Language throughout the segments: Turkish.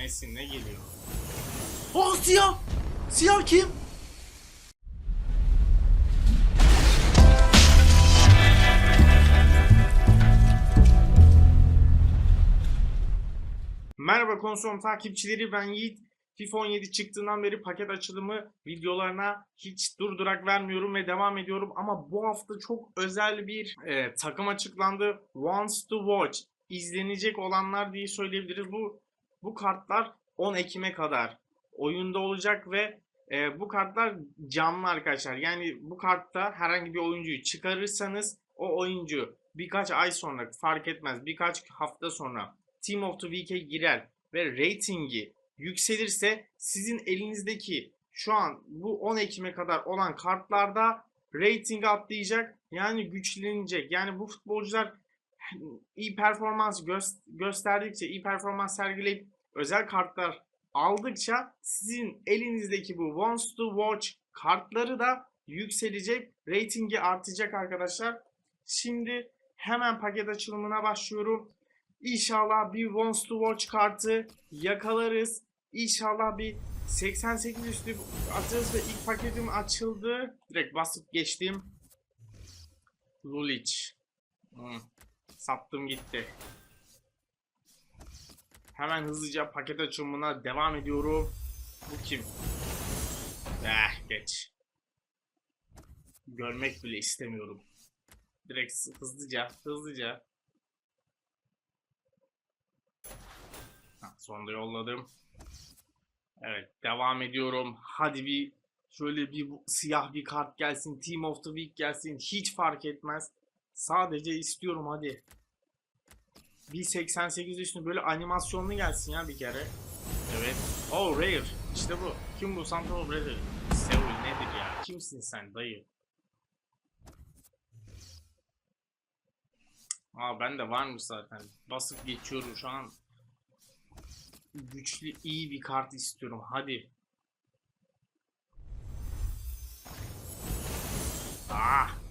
Nesin ne geliyor? Oh siyah! Siyah kim? Merhaba konsol takipçileri ben Yiğit. FIFA 17 çıktığından beri paket açılımı videolarına hiç durdurak vermiyorum ve devam ediyorum. Ama bu hafta çok özel bir e, takım açıklandı. Wants to Watch. izlenecek olanlar diye söyleyebiliriz. Bu bu kartlar 10 Ekim'e kadar oyunda olacak ve e, bu kartlar canlı arkadaşlar. Yani bu kartta herhangi bir oyuncuyu çıkarırsanız o oyuncu birkaç ay sonra fark etmez birkaç hafta sonra Team of the Week'e girer ve ratingi yükselirse sizin elinizdeki şu an bu 10 Ekim'e kadar olan kartlarda rating atlayacak yani güçlenecek. Yani bu futbolcular iyi performans gö- gösterdikçe, iyi performans sergileyip özel kartlar aldıkça sizin elinizdeki bu Wants to Watch kartları da yükselecek, ratingi artacak arkadaşlar. Şimdi hemen paket açılımına başlıyorum. İnşallah bir Wants to Watch kartı yakalarız. İnşallah bir 88 üstü atırız ve ilk paketim açıldı. Direkt basıp geçtim. Lulic. Hmm. Sattım gitti. Hemen hızlıca paket açılımına devam ediyorum. Bu kim? Eh geç. Görmek bile istemiyorum. Direkt hızlıca, hızlıca. Ha, sonunda yolladım. Evet, devam ediyorum. Hadi bir şöyle bir siyah bir kart gelsin, Team of the Week gelsin. Hiç fark etmez. Sadece istiyorum hadi. Bir 88 üstü böyle animasyonlu gelsin ya bir kere. Evet. Oh rare. İşte bu. Kim bu? Santa Brother. Seul nedir ya? Kimsin sen dayı? Aa ben de varmış zaten. Basıp geçiyorum şu an. Güçlü iyi bir kart istiyorum. Hadi. Ah.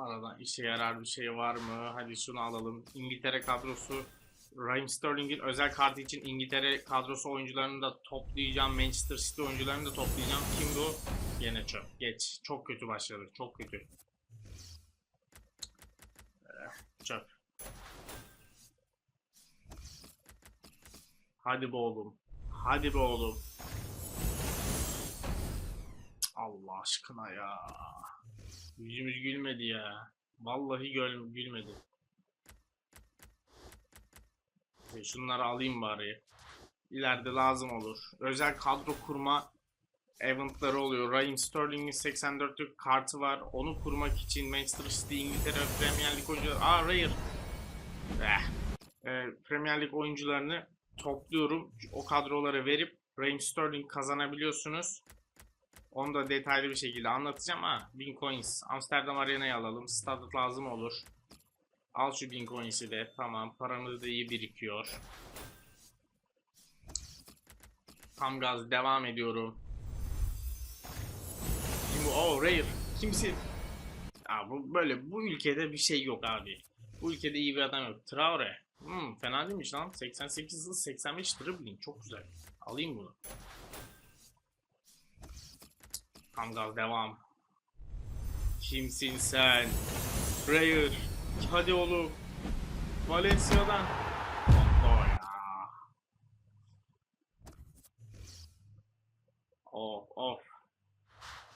Aradan işe yarar bir şey var mı? Hadi şunu alalım. İngiltere kadrosu. Raheem Sterling'in özel kartı için İngiltere kadrosu oyuncularını da toplayacağım. Manchester City oyuncularını da toplayacağım. Kim bu? Yine çöp. Geç. Çok kötü başladı. Çok kötü. Eh, Çöp. Hadi be oğlum. Hadi be oğlum. Allah aşkına ya. Yüzümüz gülmedi ya. Vallahi göl gülmedi. E, Şunları alayım bari. İleride lazım olur. Özel kadro kurma eventları oluyor. Raheem Sterling'in 84'lük kartı var. Onu kurmak için Manchester City, İngiltere Premier Lig oyuncuları... Aa Rare. Eh. E, Premier Lig oyuncularını topluyorum. O kadrolara verip Raheem Sterling kazanabiliyorsunuz. Onu da detaylı bir şekilde anlatacağım ha. 1000 coins. Amsterdam Arena'yı alalım. Stadı lazım olur. Al şu 1000 coins'i de. Tamam. Paramız da iyi birikiyor. Tam gaz devam ediyorum. Kim bu? Oh Rare. Kimsin? Ya bu böyle bu ülkede bir şey yok abi. Bu ülkede iyi bir adam yok. Traore. Hmm, fena değilmiş lan. 88 hız 85 dribbling. Çok güzel. Alayım bunu. Tam gaz devam. Kimsin sen? Rare. Hadi oğlum. Valencia'dan. Of of.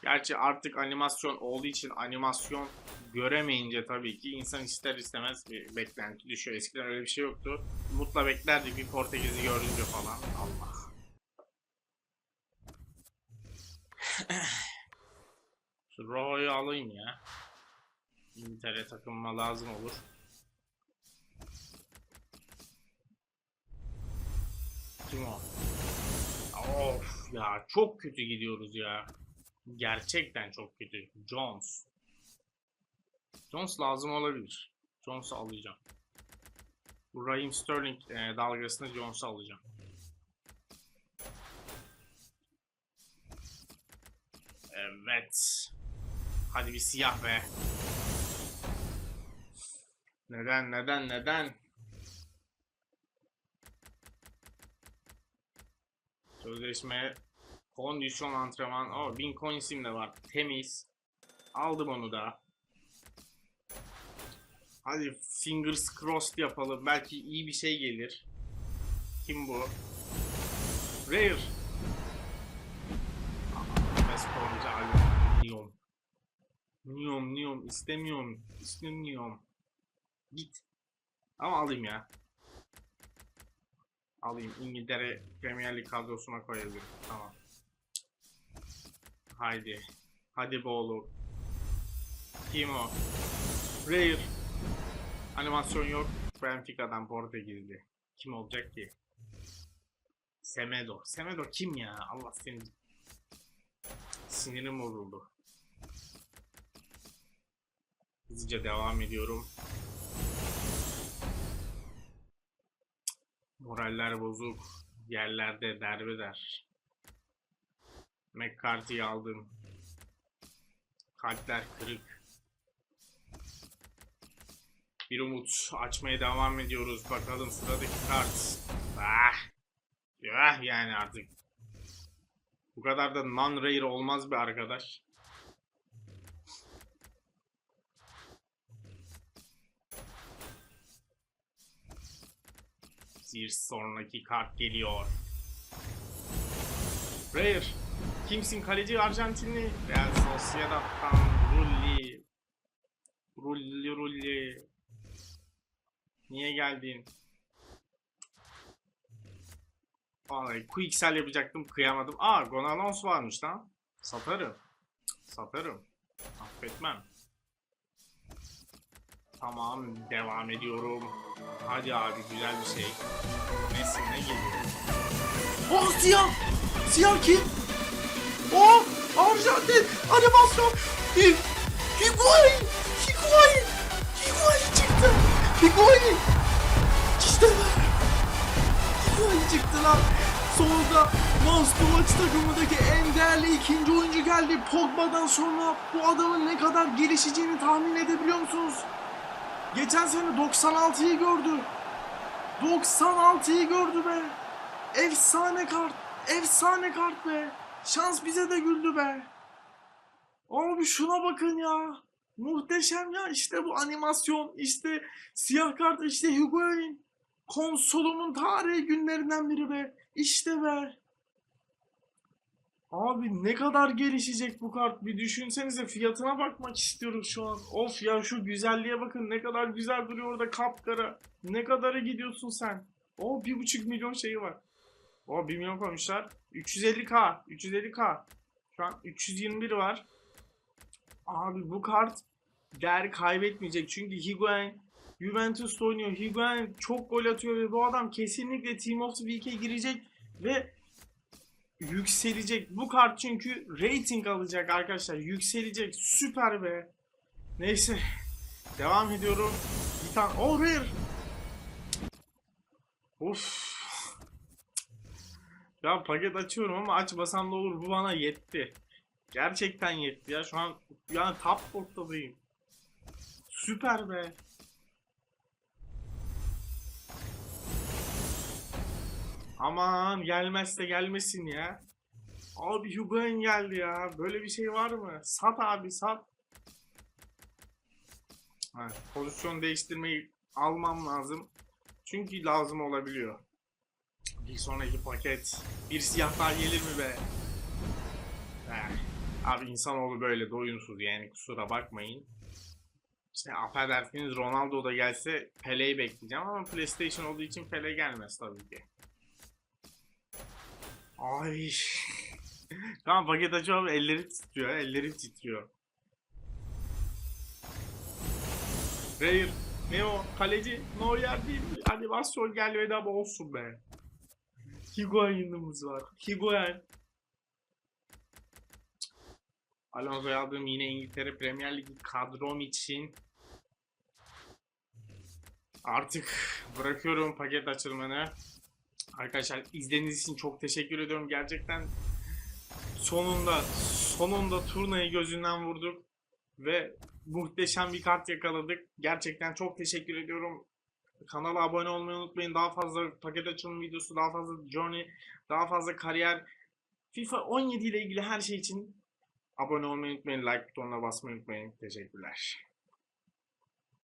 Gerçi artık animasyon olduğu için animasyon göremeyince tabii ki insan ister istemez bir beklenti düşüyor. Eskiden öyle bir şey yoktu. Mutla beklerdik bir Portekiz'i görünce falan. Allah. Şu Roho'yu alayım ya. İngiltere takımıma lazım olur. Kim o? Of ya çok kötü gidiyoruz ya. Gerçekten çok kötü. Jones. Jones lazım olabilir. Jones'u alacağım. Bu Raheem Sterling e, dalgasında Jones'u alacağım. Evet. Hadi bir siyah be. Neden neden neden? Sözleşme kondisyon antrenman. Oh, bin coins'im de var. Temiz. Aldım onu da. Hadi fingers crossed yapalım. Belki iyi bir şey gelir. Kim bu? Rare. Best oyuncu Ali. Neon, Neon. istemiyorum. İstemiyorum. Git. Ama alayım ya. Alayım. İngiltere Premier Lig kadrosuna koyabilirim. Tamam. Haydi. Hadi be oğlum. Kim o? Rare. Animasyon yok. Benfica'dan Portekizli. Kim olacak ki? Semedo. Semedo kim ya? Allah seni. Sinirim bozuldu. Hızlıca devam ediyorum. Moraller bozuk. Yerlerde derbeder. McCarthy'yi aldım. Kalpler kırık. Bir umut açmaya devam ediyoruz. Bakalım sıradaki kart. Ah. Ya yani artık. Bu kadar da non-rare olmaz bir arkadaş. Bir sonraki kart geliyor. Rare. Kimsin? Kaleci Arjantinli. Real Sociedad'dan Rulli. Rulli Rulli. Niye geldin? Vallahi quicksell yapacaktım kıyamadım. Aa Gonalons varmış lan. Satarım. Satarım. Affetmem. Tamam devam ediyorum. Hadi abi güzel bir şey. Messi ne geliyor? Oh siyah! Siyah kim? Oh! Arjantin! Animasyon! Hi- Higuain! Higuain! Higuain çıktı! Higuain! İşte be! Higuain çıktı lan! Sonunda Monster maç takımındaki en değerli ikinci oyuncu geldi. Pogba'dan sonra bu adamın ne kadar gelişeceğini tahmin edebiliyor musunuz? Geçen sene 96'yı gördü. 96'yı gördü be. Efsane kart. Efsane kart be. Şans bize de güldü be. Abi şuna bakın ya. Muhteşem ya. İşte bu animasyon. işte siyah kart. işte Higuain. Konsolumun tarihi günlerinden biri be. İşte be. Abi ne kadar gelişecek bu kart bir düşünsenize fiyatına bakmak istiyorum şu an. Of ya şu güzelliğe bakın ne kadar güzel duruyor orada kapkara. Ne kadara gidiyorsun sen? O bir buçuk milyon şeyi var. O 1 milyon koymuşlar. 350k. 350k. Şu an 321 var. Abi bu kart değer kaybetmeyecek. Çünkü Higuain Juventus'ta oynuyor. Higuain çok gol atıyor ve bu adam kesinlikle Team of the Week'e girecek ve yükselecek. Bu kart çünkü rating alacak arkadaşlar. Yükselecek. Süper be. Neyse. Devam ediyorum. Bir tane. Oh rare. Of. Ya paket açıyorum ama açmasam da olur. Bu bana yetti. Gerçekten yetti ya. Şu an yani top portadayım. Süper be. Aman gelmezse gelmesin ya. Abi Higuain geldi ya. Böyle bir şey var mı? Sat abi sat. Ha, pozisyon değiştirmeyi almam lazım. Çünkü lazım olabiliyor. Bir sonraki paket. Bir siyah daha gelir mi be? Eh, Abi insanoğlu böyle doyunsuz yani kusura bakmayın. İşte affedersiniz Ronaldo da gelse Pele'yi bekleyeceğim ama PlayStation olduğu için Pele gelmez tabii ki. Ay. tamam paket açıyorum elleri titriyor elleri titriyor. Rare. Ne o? Kaleci Neuer değil mi? Animasyon gelmedi ama olsun be. Higuain'imiz var. Higuain. Alonso'yu aldığım yine İngiltere Premier Ligi kadrom için artık bırakıyorum paket açılımını. Arkadaşlar izlediğiniz için çok teşekkür ediyorum. Gerçekten sonunda sonunda turnayı gözünden vurduk. ve muhteşem bir kart yakaladık. Gerçekten çok teşekkür ediyorum. Kanala abone olmayı unutmayın. Daha fazla paket açılım videosu, daha fazla journey, daha fazla kariyer, FIFA 17 ile ilgili her şey için abone olmayı unutmayın. Like butonuna basmayı unutmayın. Teşekkürler.